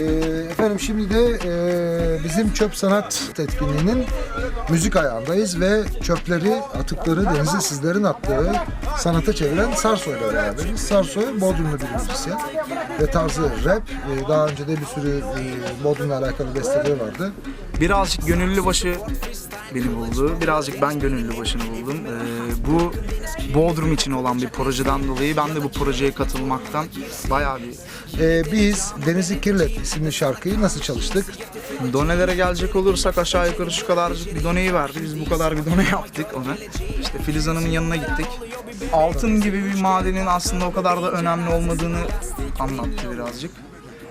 Ee, efendim şimdi de e, bizim çöp sanat etkinliğinin müzik ayağındayız ve çöpleri, atıkları denize sizlerin attığı sanata çeviren Sarso ile beraberiz. Sarso Bodrumlu bir müzisyen ve tarzı rap. Ee, daha önce de bir sürü e, Bodrum'la alakalı besteleri vardı. Birazcık gönüllü başı beni buldu. Birazcık ben gönüllü başını buldum. Ee, bu Bodrum için olan bir projeden dolayı ben de bu projeye katılmaktan bayağı bir Ee, biz Denizi Kirlet isimli şarkıyı nasıl çalıştık? Donelere gelecek olursak aşağı yukarı şu kadarcık bir doneyi verdi. Biz bu kadar bir done yaptık ona. İşte Filiz Hanım'ın yanına gittik. Altın gibi bir madenin aslında o kadar da önemli olmadığını anlattı birazcık.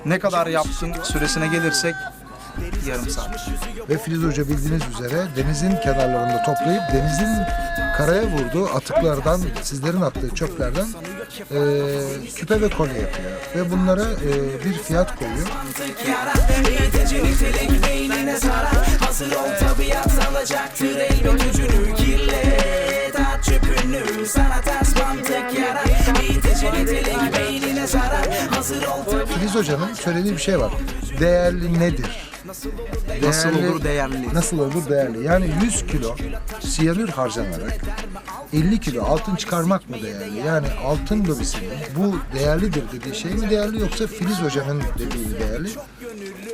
Ne kadar yaptın süresine gelirsek yarım saat. Ve Filiz Hoca bildiğiniz üzere denizin kenarlarında toplayıp denizin karaya vurduğu atıklardan, sizlerin attığı çöplerden e, küpe ve kolye yapıyor. Ve bunlara e, bir fiyat koyuyor. Filiz Hoca'nın söylediği bir şey var. Değerli nedir? Nasıl Değerli- olur değerli? Nasıl olur değerli? Yani 100 kilo siyanür harcanarak 50 kilo altın çıkarmak mı değerli? Yani altın lobisinin bu değerlidir dediği şey mi değerli yoksa Filiz Hoca'nın dediği mi değerli?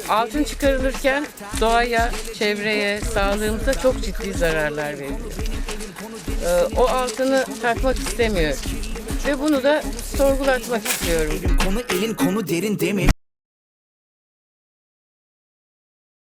Altın çıkarılırken doğaya, çevreye, sağlığımıza çok ciddi zararlar veriliyor. Ee, o altını takmak istemiyor. Ve bunu da sorgulatmak istiyorum. Konu elin konu derin değil mi?